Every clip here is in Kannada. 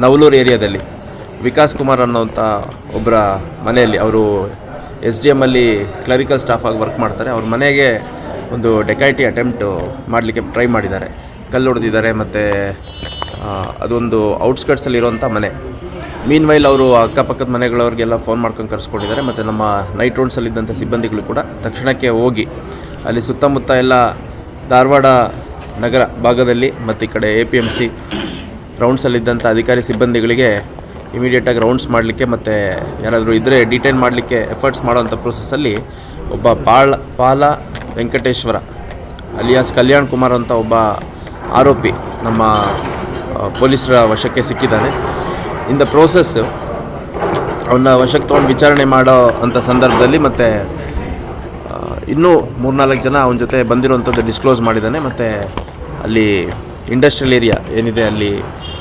ನವಲೂರು ಏರಿಯಾದಲ್ಲಿ ವಿಕಾಸ್ ಕುಮಾರ್ ಅನ್ನೋಂಥ ಒಬ್ಬರ ಮನೆಯಲ್ಲಿ ಅವರು ಎಸ್ ಡಿ ಎಮ್ಮಲ್ಲಿ ಕ್ಲರಿಕಲ್ ಸ್ಟಾಫ್ ಆಗಿ ವರ್ಕ್ ಮಾಡ್ತಾರೆ. ಅವ್ರ ಮನೆಗೆ ಒಂದು ಡೆಕೈಟಿ ಅಟೆಂಪ್ಟು ಮಾಡಲಿಕ್ಕೆ ಟ್ರೈ ಮಾಡಿದ್ದಾರೆ. ಕಲ್ಲು ಹೊಡೆದಿದ್ದಾರೆ ಮತ್ತು ಅದೊಂದು ಔಟ್ಸ್ಕಟ್ಸಲ್ಲಿರುವಂಥ ಮನೆ ಮೀನ್. ವೈಲ್ ಅವರು ಅಕ್ಕಪಕ್ಕದ ಮನೆಗಳವ್ರಿಗೆಲ್ಲ ಫೋನ್ ಮಾಡ್ಕೊಂಡು ಕರೆಸ್ಕೊಂಡಿದ್ದಾರೆ. ಮತ್ತು ನಮ್ಮ ನೈಟ್ ರೌಂಡ್ಸಲ್ಲಿದ್ದಂಥ ಸಿಬ್ಬಂದಿಗಳು ಕೂಡ ತಕ್ಷಣಕ್ಕೆ ಹೋಗಿ ಅಲ್ಲಿ ಸುತ್ತಮುತ್ತ ಎಲ್ಲ ಧಾರವಾಡ ನಗರ ಭಾಗದಲ್ಲಿ ಮತ್ತು ಈ ಕಡೆ ಎ ಪಿ ಎಂ ಸಿ ರೌಂಡ್ಸಲ್ಲಿದ್ದಂಥ ಅಧಿಕಾರಿ ಸಿಬ್ಬಂದಿಗಳಿಗೆ ಇಮಿಡಿಯೇಟಾಗಿ ರೌಂಡ್ಸ್ ಮಾಡಲಿಕ್ಕೆ ಮತ್ತು ಯಾರಾದರೂ ಇದ್ದರೆ ಡಿಟೈನ್ ಮಾಡಲಿಕ್ಕೆ ಎಫರ್ಟ್ಸ್ ಮಾಡೋವಂಥ ಪ್ರೊಸೆಸ್ಸಲ್ಲಿ ಒಬ್ಬ ಪಾಳ, ಪಾಲ ವೆಂಕಟೇಶ್ವರ, ಅಲಿಯಾಸ್ ಕಲ್ಯಾಣ್ ಕುಮಾರ್ ಅಂತ ಒಬ್ಬ ಆರೋಪಿ ನಮ್ಮ ಪೊಲೀಸರ ವಶಕ್ಕೆ ಸಿಕ್ಕಿದ್ದಾನೆ. ಇನ್ ದ ಪ್ರೋಸೆಸ್ ಅವನ್ನ ವಶಕ್ಕೆ ತೊಗೊಂಡು ವಿಚಾರಣೆ ಮಾಡೋ ಅಂಥ ಸಂದರ್ಭದಲ್ಲಿ ಮತ್ತು ಇನ್ನೂ ಮೂರ್ನಾಲ್ಕು ಜನ ಅವನ ಜೊತೆ ಬಂದಿರುವಂಥದ್ದು ಡಿಸ್ಕ್ಲೋಸ್ ಮಾಡಿದ್ದಾನೆ. ಮತ್ತು ಅಲ್ಲಿ ಇಂಡಸ್ಟ್ರಿಯಲ್ ಏರಿಯಾ ಏನಿದೆ ಅಲ್ಲಿ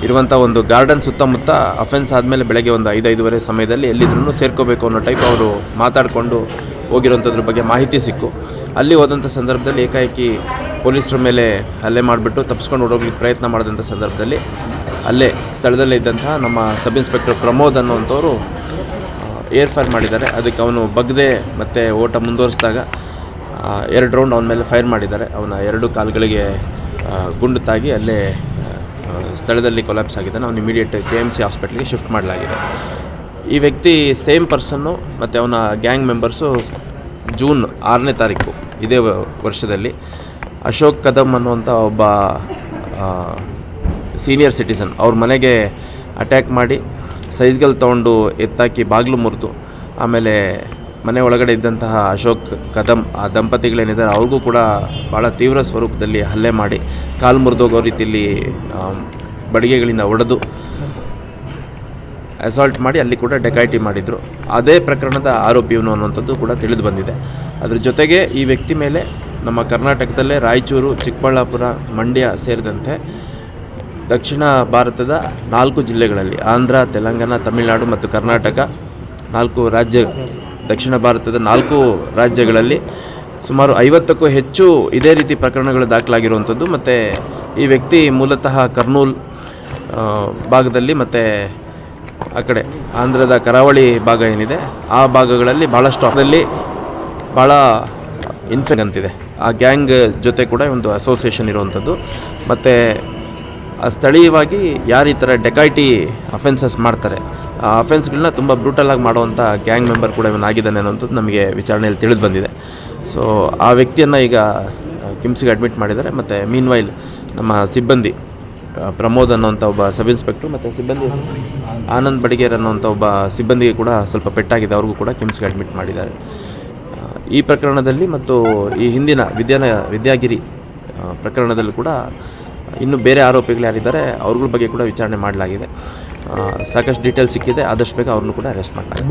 ಇರುವಂಥ ಒಂದು ಗಾರ್ಡನ್ ಸುತ್ತಮುತ್ತ ಅಫೆನ್ಸ್ ಆದಮೇಲೆ ಬೆಳಗ್ಗೆ ಒಂದು ಐದೈದುವರೆ ಸಮಯದಲ್ಲಿ ಎಲ್ಲಿದ್ರೂ ಸೇರ್ಕೋಬೇಕು ಅನ್ನೋ ಟೈಪ್ ಅವರು ಮಾತಾಡಿಕೊಂಡು ಹೋಗಿರುವಂಥದ್ರ ಬಗ್ಗೆ ಮಾಹಿತಿ ಸಿಕ್ಕು. ಅಲ್ಲಿ ಹೋದಂಥ ಸಂದರ್ಭದಲ್ಲಿ ಏಕಾಏಕಿ ಪೊಲೀಸರ ಮೇಲೆ ಹಲ್ಲೆ ಮಾಡಿಬಿಟ್ಟು ತಪ್ಪಿಸ್ಕೊಂಡು ಓಡೋಗ್ಲಿಕ್ಕೆ ಪ್ರಯತ್ನ ಮಾಡಿದಂಥ ಸಂದರ್ಭದಲ್ಲಿ ಅಲ್ಲೇ ಸ್ಥಳದಲ್ಲೇ ಇದ್ದಂತಹ ನಮ್ಮ ಸಬ್ ಇನ್ಸ್ಪೆಕ್ಟರ್ ಪ್ರಮೋದ್ ಅನ್ನುವಂಥವ್ರು ಏರ್ ಫೈರ್ ಮಾಡಿದ್ದಾರೆ. ಅದಕ್ಕೆ ಅವನು ಬಗ್ದೆ ಮತ್ತು ಓಟ ಮುಂದುವರಿಸಿದಾಗ ಎರಡು ರೌಂಡ್ ಅವನ ಮೇಲೆ ಫೈರ್ ಮಾಡಿದ್ದಾರೆ. ಅವನ ಎರಡು ಕಾಲುಗಳಿಗೆ ಗುಂಡು ತಾಗಿ ಅಲ್ಲೇ ಸ್ಥಳದಲ್ಲಿ ಕೊಲಾಪ್ಸ್ ಆಗಿದೆ. ಅವನು ಇಮಿಡಿಯೇಟ್ ಕೆ ಎಂ ಸಿ ಹಾಸ್ಪಿಟ್ಲಿಗೆ ಶಿಫ್ಟ್ ಮಾಡಲಾಗಿದೆ. ಈ ವ್ಯಕ್ತಿ ಸೇಮ್ ಪರ್ಸನ್ನು ಮತ್ತು ಅವನ ಗ್ಯಾಂಗ್ ಮೆಂಬರ್ಸು ಜೂನ್ ಆರನೇ ತಾರೀಕು ಇದೇ ವರ್ಷದಲ್ಲಿ ಅಶೋಕ್ ಕದಮ್ ಅನ್ನುವಂಥ ಒಬ್ಬ ಸೀನಿಯರ್ ಸಿಟಿಸನ್ ಅವ್ರ ಮನೆಗೆ ಅಟ್ಯಾಕ್ ಮಾಡಿ ಸೈಜ್ಗಳು ತೊಗೊಂಡು ಎತ್ತಾಕಿ ಬಾಗಿಲು ಮುರಿದು, ಆಮೇಲೆ ಮನೆ ಒಳಗಡೆ ಇದ್ದಂತಹ ಅಶೋಕ್ ಕದಮ್ ಆ ದಂಪತಿಗಳೇನಿದ್ದಾರೆ, ಅವ್ರಿಗೂ ಕೂಡ ಭಾಳ ತೀವ್ರ ಸ್ವರೂಪದಲ್ಲಿ ಹಲ್ಲೆ ಮಾಡಿ ಕಾಲು ಮುರಿದೋಗೋ ರೀತಿಯಲ್ಲಿ ಬಡಿಗೆಗಳಿಂದ ಒಡೆದು ಅಸಾಲ್ಟ್ ಮಾಡಿ ಅಲ್ಲಿ ಕೂಡ ಡೆಕಾಯಿಟಿ ಮಾಡಿದರು. ಅದೇ ಪ್ರಕರಣದ ಆರೋಪಿ ಇವನು ಅನ್ನುವಂಥದ್ದು ಕೂಡ ತಿಳಿದು ಬಂದಿದೆ. ಅದ್ರ ಜೊತೆಗೆ ಈ ವ್ಯಕ್ತಿ ಮೇಲೆ ನಮ್ಮ ಕರ್ನಾಟಕದಲ್ಲೇ ರಾಯಚೂರು, ಚಿಕ್ಕಬಳ್ಳಾಪುರ, ಮಂಡ್ಯ ಸೇರಿದಂತೆ ದಕ್ಷಿಣ ಭಾರತದ ನಾಲ್ಕು ಜಿಲ್ಲೆಗಳಲ್ಲಿ, ಆಂಧ್ರ, ತೆಲಂಗಾಣ, ತಮಿಳುನಾಡು ಮತ್ತು ಕರ್ನಾಟಕ ನಾಲ್ಕು ರಾಜ್ಯ ದಕ್ಷಿಣ ಭಾರತದ ನಾಲ್ಕು ರಾಜ್ಯಗಳಲ್ಲಿ ಸುಮಾರು ಐವತ್ತಕ್ಕೂ ಹೆಚ್ಚು ಇದೇ ರೀತಿ ಪ್ರಕರಣಗಳು ದಾಖಲಾಗಿರುವಂಥದ್ದು. ಮತ್ತು ಈ ವ್ಯಕ್ತಿ ಮೂಲತಃ ಕರ್ನೂಲ್ ಭಾಗದಲ್ಲಿ ಮತ್ತು ಆ ಕಡೆ ಆಂಧ್ರದ ಕರಾವಳಿ ಭಾಗ ಏನಿದೆ, ಆ ಭಾಗಗಳಲ್ಲಿ ಭಾಳಷ್ಟು ಅದರಲ್ಲಿ ಭಾಳ ಇನ್ಫೆಕ್ಟ್ ಅಂತಿದೆ ಆ ಗ್ಯಾಂಗ್ ಜೊತೆ ಕೂಡ ಒಂದು ಅಸೋಸಿಯೇಷನ್ ಇರುವಂಥದ್ದು. ಮತ್ತು ಆ ಸ್ಥಳೀಯವಾಗಿ ಯಾರು ಈ ಥರ ಡೆಕಾಯ್ಟಿ ಅಫೆನ್ಸಸ್ ಮಾಡ್ತಾರೆ ಅಫೆನ್ಸ್ಗಳನ್ನ ತುಂಬ ಬ್ರೂಟಲಾಗಿ ಮಾಡುವಂಥ ಗ್ಯಾಂಗ್ ಮೆಂಬರ್ ಕೂಡ ಇವನಾಗಿದ್ದಾನೆ ಅನ್ನೋಂಥದ್ದು ನಮಗೆ ವಿಚಾರಣೆಯಲ್ಲಿ ತಿಳಿದು ಬಂದಿದೆ. ಸೊ ಆ ವ್ಯಕ್ತಿಯನ್ನು ಈಗ ಕಿಮ್ಸ್ಗೆ ಅಡ್ಮಿಟ್ ಮಾಡಿದ್ದಾರೆ. ಮತ್ತು ಮೀನ್ ವೈಲ್ ನಮ್ಮ ಸಿಬ್ಬಂದಿ ಪ್ರಮೋದ್ ಅನ್ನೋಂಥ ಒಬ್ಬ ಸಬ್ ಇನ್ಸ್ಪೆಕ್ಟ್ರು ಮತ್ತು ಸಿಬ್ಬಂದಿ? ಆನಂದ್ ಬಡಿಗೇರ್ ಅನ್ನೋಂಥ ಒಬ್ಬ ಸಿಬ್ಬಂದಿಗೆ ಕೂಡ ಸ್ವಲ್ಪ ಪೆಟ್ಟಾಗಿದೆ. ಅವ್ರಿಗೂ ಕೂಡ ಕಿಮ್ಸ್ಗೆ ಅಡ್ಮಿಟ್ ಮಾಡಿದ್ದಾರೆ. ಈ ಪ್ರಕರಣದಲ್ಲಿ ಮತ್ತು ಈ ಹಿಂದಿನ ವಿದ್ಯಾನ, ವಿದ್ಯಾಗಿರಿ ಪ್ರಕರಣದಲ್ಲೂ ಕೂಡ ಇನ್ನು ಬೇರೆ ಆರೋಪಿಗಳು ಯಾರಿದ್ದಾರೆ, ಅವ್ರಗಳ ಬಗ್ಗೆ ಕೂಡ ವಿಚಾರಣೆ ಮಾಡಲಾಗಿದೆ. ಸಾಕಷ್ಟು ಡೀಟೇಲ್ಸ್ ಸಿಕ್ಕಿದೆ. ಆದಷ್ಟು ಬೇಗ ಅವ್ರನ್ನು ಕೂಡ ಅರೆಸ್ಟ್ ಮಾಡ್ತಾರೆ.